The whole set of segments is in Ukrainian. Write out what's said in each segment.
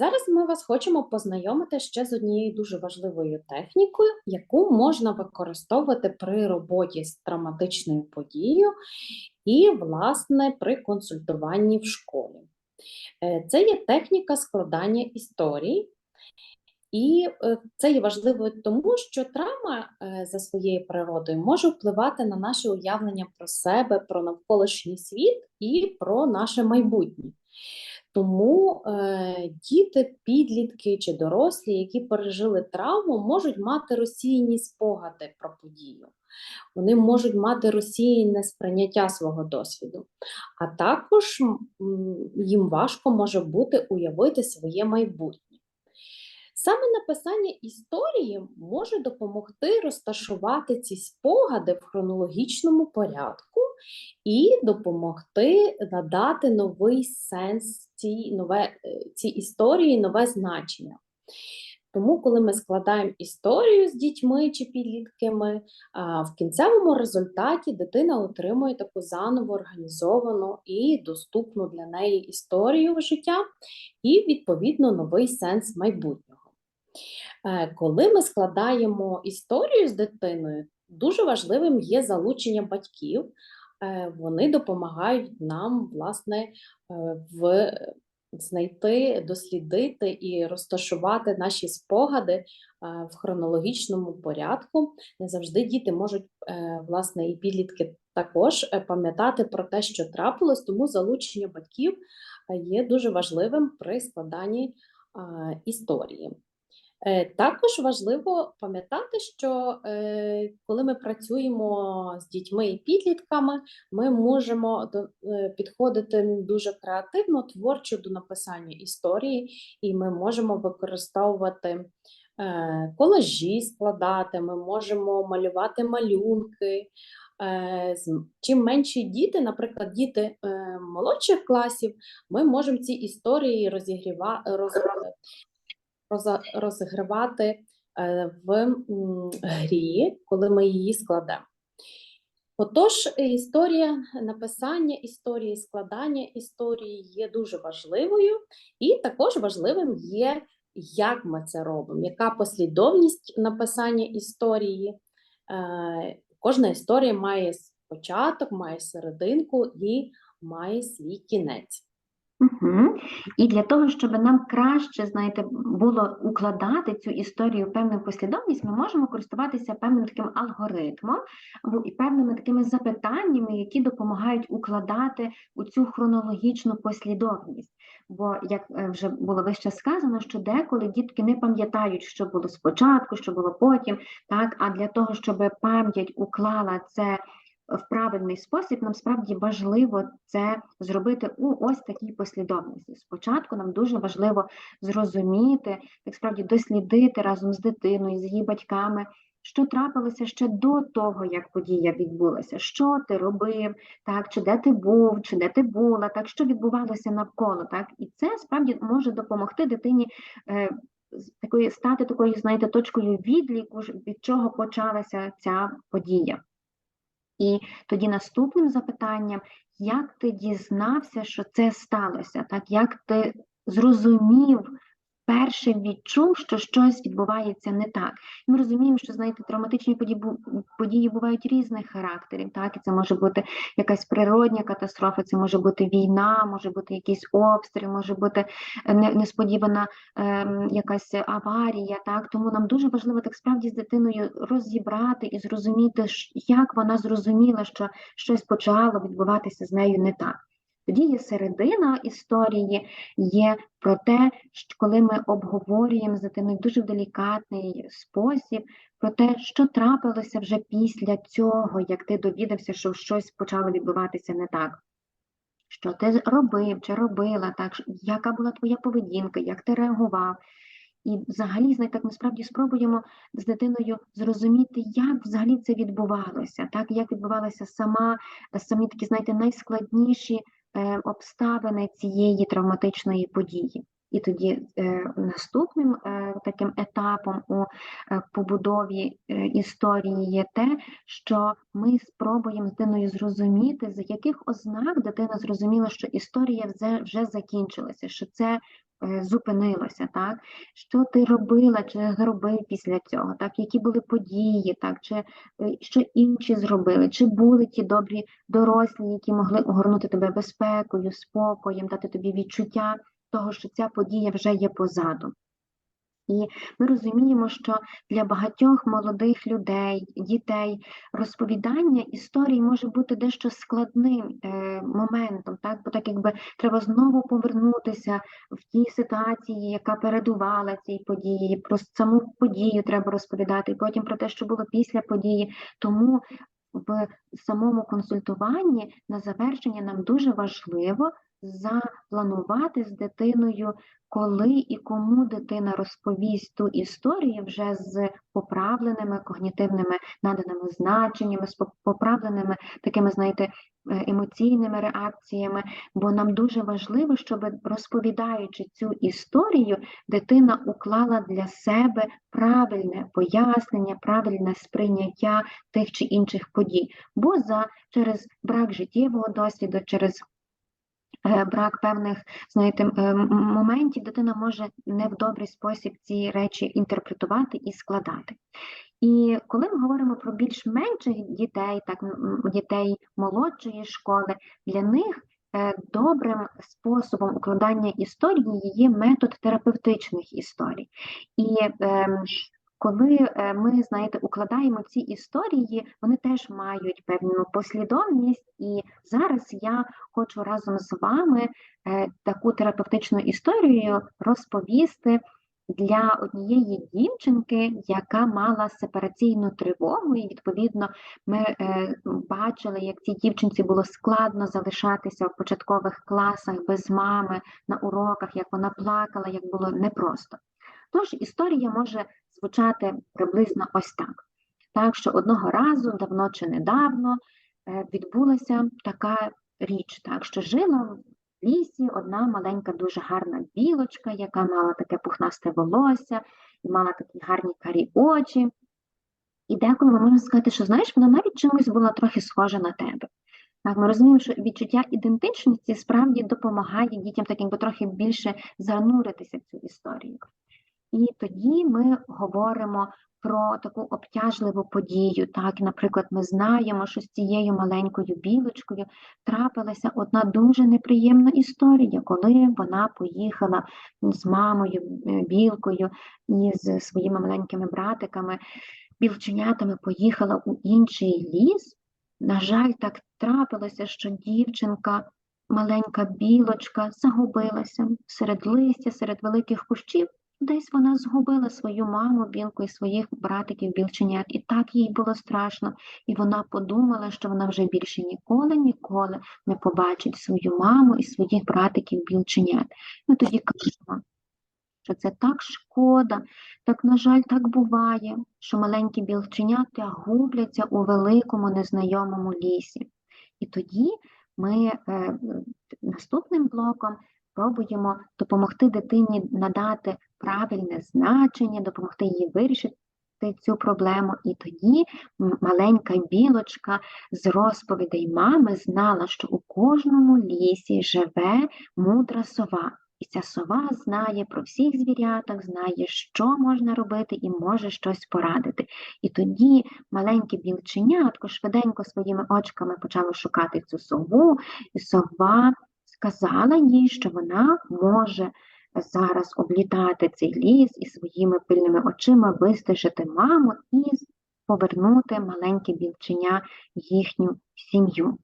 Зараз ми вас хочемо познайомити ще з однією дуже важливою технікою, яку можна використовувати при роботі з травматичною подією і, власне, при консультуванні в школі. Е, Це є техніка складання історій, і е, це є важливо тому, що травма е, за своєю природою може впливати на наше уявлення про себе, про навколишній світ і про наше майбутнє. Тому е, діти, підлітки чи дорослі, які пережили травму, можуть мати розсіяні спогади про подію. Вони можуть мати розсіяне сприйняття свого досвіду, а також їм важко може бути уявити своє майбутнє. Саме написання історії може допомогти розташувати ці спогади в хронологічному порядку і допомогти надати новий сенс цій, нове, е, цій історії, нове значення. Тому, коли ми складаємо історію з дітьми чи підлітками, в кінцевому результаті дитина отримує таку заново організовану і доступну для неї історію життя, і, відповідно, новий сенс майбутнього. Е, Коли ми складаємо історію з дитиною, дуже важливим є залучення батьків. Е, Вони допомагають нам, власне, е, в знайти, дослідити і розташувати наші спогади е, в хронологічному порядку. Не завжди діти можуть, власне, і підлітки також пам'ятати про те, що трапилось, тому залучення батьків є дуже важливим при складанні історії. Е, Також важливо пам'ятати, що е, коли ми працюємо з дітьми і підлітками, ми можемо е, підходити дуже креативно, творчо до написання історії, і ми можемо використовувати колажі, складати, ми можемо малювати малюнки. Чим менші діти, наприклад, діти молодших класів, ми можемо ці історії розігрівати розігравати е, в грі, коли ми її складемо. Отож, історія написання історії, складання історії є дуже важливою, і також важливим є, як ми це робимо, яка послідовність написання історії. Е, Кожна історія має початок, має серединку і має свій кінець. Угу. І для того, щоб нам краще, знаєте, було укладати цю історію певну послідовність, ми можемо користуватися певним таким алгоритмом або і певними такими запитаннями, які допомагають укладати у цю хронологічну послідовність. Бо, як е, вже було вище сказано, що деколи дітки не пам'ятають, що було спочатку, що було потім, так, а для того, щоб пам'ять уклала це в правильний спосіб, нам справді важливо це зробити у ось такій послідовності. Спочатку нам дуже важливо зрозуміти, так справді дослідити разом з дитиною, з її батьками, що трапилося ще до того, як подія відбулася, що ти робив, так, чи де ти був, чи де ти була, так, що відбувалося навколо. Так, І це справді може допомогти дитині. Е, такої стати такою, знаєте, точкою відліку, від чого почалася ця подія. І тоді наступним запитанням, як ти дізнався, що це сталося? Так, як ти зрозумів, перше відчув, що щось відбувається не так. Ми розуміємо, що знаєте, травматичні події, події бувають різних характерів. Так, і це може бути якась природня катастрофа, це може бути війна, може бути якийсь обстріл, може бути е, несподівана ем, якась аварія. Так, тому нам дуже важливо так справді з дитиною розібрати і зрозуміти, як вона зрозуміла, що щось почало відбуватися з нею не так. Тоді є середина історії, є про те, що коли ми обговорюємо з дитиною дуже делікатний спосіб, про те, що трапилося вже після цього, як ти довідався, що щось почало відбуватися не так. Що ти робив чи робила, так, яка була твоя поведінка, як ти реагував. І взагалі, знаєте, так ми справді спробуємо з дитиною зрозуміти, як взагалі це відбувалося, так, як відбувалася сама, самі такі, знаєте, найскладніші обставини цієї травматичної події. І тоді е, наступним е, таким етапом у е, побудові е, історії є те, що ми спробуємо з дитиною зрозуміти, з яких ознак дитина зрозуміла, що історія вже, вже закінчилася, що це е, зупинилося, так? Що ти робила чи зробив після цього, так? Які були події, так? Чи е, що інші зробили, чи були ті добрі дорослі, які могли огорнути тебе безпекою, спокоєм, дати тобі відчуття того, що ця подія вже є позаду. І ми розуміємо, що для багатьох молодих людей, дітей розповідання історій може бути дещо складним е, моментом, так? бо так якби треба знову повернутися в ті ситуації, яка передувала цій події, про саму подію треба розповідати, і потім про те, що було після події. Тому в самому консультуванні на завершення нам дуже важливо запланувати з дитиною, коли і кому дитина розповість ту історію вже з поправленими когнітивними наданими значеннями, з поправленими такими, знаєте, е, емоційними реакціями, бо нам дуже важливо, щоб розповідаючи цю історію, дитина уклала для себе правильне пояснення, правильне сприйняття тих чи інших подій, бо за через брак життєвого досвіду, через брак певних, знаєте, моментів дитина може не в добрий спосіб ці речі інтерпретувати і складати. І коли ми говоримо про більш менших дітей, так дітей молодшої школи, для них е, добрим способом укладання історії є метод терапевтичних історій. І ем, коли е, ми, знаєте, укладаємо ці історії, вони теж мають певну послідовність, і зараз я хочу разом з вами е, таку терапевтичну історію розповісти для однієї дівчинки, яка мала сепараційну тривогу, і відповідно ми е, бачили, як цій дівчинці було складно залишатися в початкових класах без мами на уроках, як вона плакала, як було непросто. Тож історія може звучати приблизно ось так. Так що одного разу, давно чи недавно, е, відбулася така річ, так що жила лісі одна маленька, дуже гарна білочка, яка мала таке пухнасте волосся і мала такі гарні карі очі. І деколи ми можемо сказати, що знаєш, вона навіть чимось була трохи схожа на тебе. Так, ми розуміємо, що відчуття ідентичності справді допомагає дітям так якби трохи більше зануритися в цю історію. І тоді ми говоримо про таку обтяжливу подію. Так, наприклад, ми знаємо, що з цією маленькою білочкою трапилася одна дуже неприємна історія, коли вона поїхала з мамою е, білкою і з своїми маленькими братиками, білченятами поїхала у інший ліс. На жаль, так трапилося, що дівчинка, маленька білочка, загубилася серед листя, серед великих кущів. Десь вона згубила свою маму, білку і своїх братиків білченят, і так їй було страшно. І вона подумала, що вона вже більше ніколи, ніколи не побачить свою маму і своїх братиків білченят. Ми тоді кажемо, що це так шкода, так, на жаль, так буває, що маленькі білченята губляться у великому незнайомому лісі. І тоді ми е, наступним блоком пробуємо допомогти дитині надати правильне значення, допомогти їй вирішити цю проблему. І тоді маленька білочка з розповідей мами знала, що у кожному лісі живе мудра сова. І ця сова знає про всіх звіряток, знає, що можна робити, і може щось порадити. І тоді маленьке білченятко швиденько своїми очками почало шукати цю сову, і сова сказала їй, що вона може зараз облітати цей ліс і своїми пильними очима вистежити маму і повернути маленьке білченя їхню сім'ю.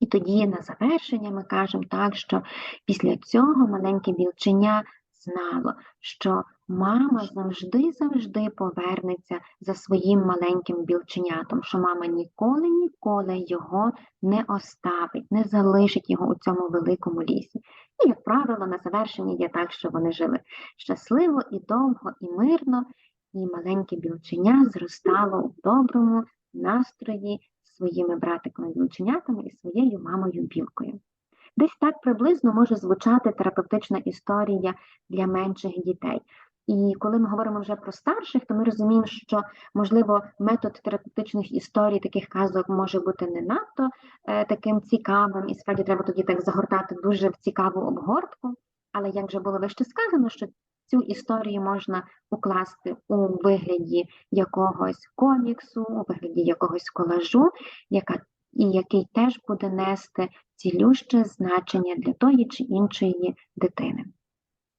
І тоді на завершення ми кажемо так, що після цього маленьке білченя знало, що мама завжди-завжди повернеться за своїм маленьким білченятом, що мама ніколи, ніколи його не оставить, не залишить його у цьому великому лісі. І, як правило, на завершенні є так, що вони жили щасливо і довго, і мирно, і маленьке білченя зростало у доброму настрої своїми братиками білченятами і своєю мамою білкою. Десь так приблизно може звучати терапевтична історія для менших дітей. І коли ми говоримо вже про старших, то ми розуміємо, що можливо метод терапевтичних історій таких казок може бути не надто е, таким цікавим, і справді треба тоді так загортати дуже в цікаву обгортку. Але як вже було вище сказано, що цю історію можна укласти у вигляді якогось коміксу, у вигляді якогось колажу, яка і який теж буде нести цілюще значення для тої чи іншої дитини.